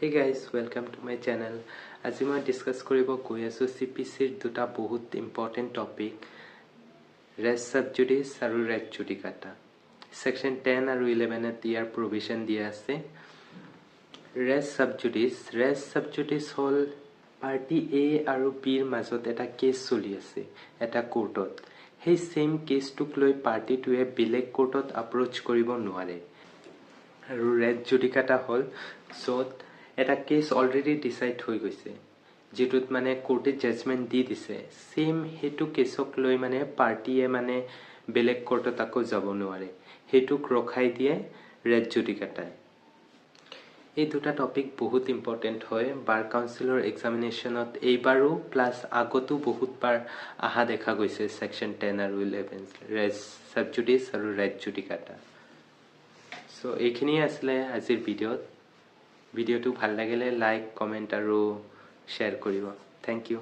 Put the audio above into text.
Hey guys welcome to my channel আজি মই discuss কৰিব গৈ আছোঁ চি পি চিৰ দুটা বহুত ইম্পৰ্টেণ্ট টপিক ৰেছ ছাবজুডিছ আৰু ৰেড জুডিকাটা ছেকশ্যন টেন আৰু ইলেভেনত ইয়াৰ প্ৰভিজন দিয়া আছে। ৰেছ ছাবজুডিছ ৰেছ ছাবজুডিছ হ'ল পাৰ্টি এ আৰু বিৰ মাজত এটা কেছ চলি আছে এটা কোৰ্টত সেই ছেইম কেছটোক লৈ পাৰ্টিটোৱে বেলেগ কোৰ্টত এপ্ৰ'চ কৰিব নোৱাৰে। আৰু ৰেড জুডিকাটা হ'ল য'ত এটা কেছ অলৰেডি ডিচাইড হৈ গৈছে যিটোত মানে কোৰ্টে জাজমেণ্ট দি দিছে। ছেইম সেইটো কেছক লৈ মানে পাৰ্টীয়ে মানে বেলেগ কোৰ্টত আকৌ যাব নোৱাৰে। সেইটোক ৰখাই দিয়ে ৰেড জুডিকাটাই এই দুটা টপিক বহুত ইম্পৰ্টেণ্ট হয়। বাৰ কাউঞ্চিলৰ এক্সামিনেশ্যনত এইবাৰো প্লাছ আগতো বহুতবাৰ অহা দেখা গৈছে ছেকশ্যন টেন আৰু ইলেভেন ৰেড ছাবজুডিছ আৰু ৰেড জুডিকাটা চ' এইখিনিয়ে আছিলে আজিৰ ভিডিঅ'ত ভিডিঅ'টো ভাল লাগিলে লাইক কমেণ্ট আৰু শ্বেয়াৰ কৰিব। Thank you.